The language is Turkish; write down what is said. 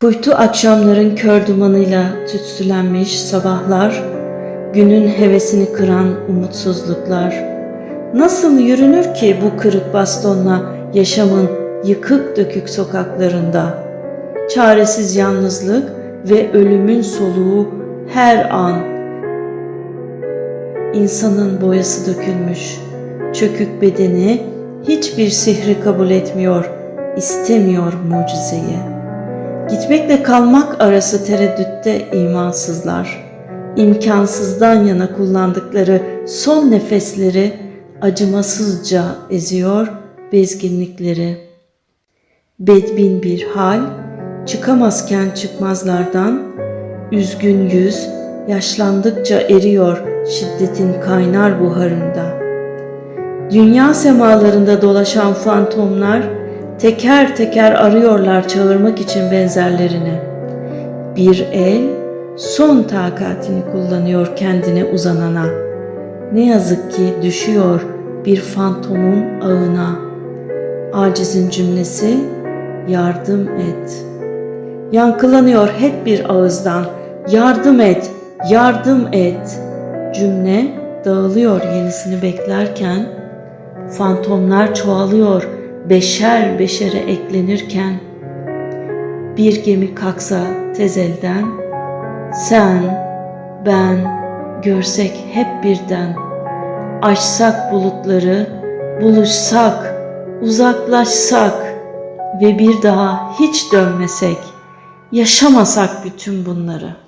Kuytu akşamların kör dumanıyla tütsülenmiş sabahlar, günün hevesini kıran umutsuzluklar. Nasıl yürünür ki bu kırık bastonla yaşamın yıkık dökük sokaklarında? Çaresiz yalnızlık ve ölümün soluğu her an. İnsanın boyası dökülmüş, çökük bedeni hiçbir sihri kabul etmiyor, istemiyor mucizeyi. Gitmekle kalmak arası tereddütte imansızlar. İmkansızdan yana kullandıkları son nefesleri acımasızca eziyor bezginlikleri. Bedbin bir hal, çıkamazken çıkmazlardan, üzgün yüz yaşlandıkça eriyor şiddetin kaynar buharında. Dünya semalarında dolaşan fantomlar teker teker arıyorlar çağırmak için benzerlerini. Bir el son takatini kullanıyor kendine uzanana. Ne yazık ki düşüyor bir fantomun ağına. Acizin cümlesi yardım et. Yankılanıyor hep bir ağızdan yardım et, yardım et. Cümle dağılıyor yenisini beklerken fantomlar çoğalıyor beşer beşere eklenirken bir gemi kalksa tez elden sen ben görsek hep birden aşsak bulutları buluşsak uzaklaşsak ve bir daha hiç dönmesek yaşamasak bütün bunları.''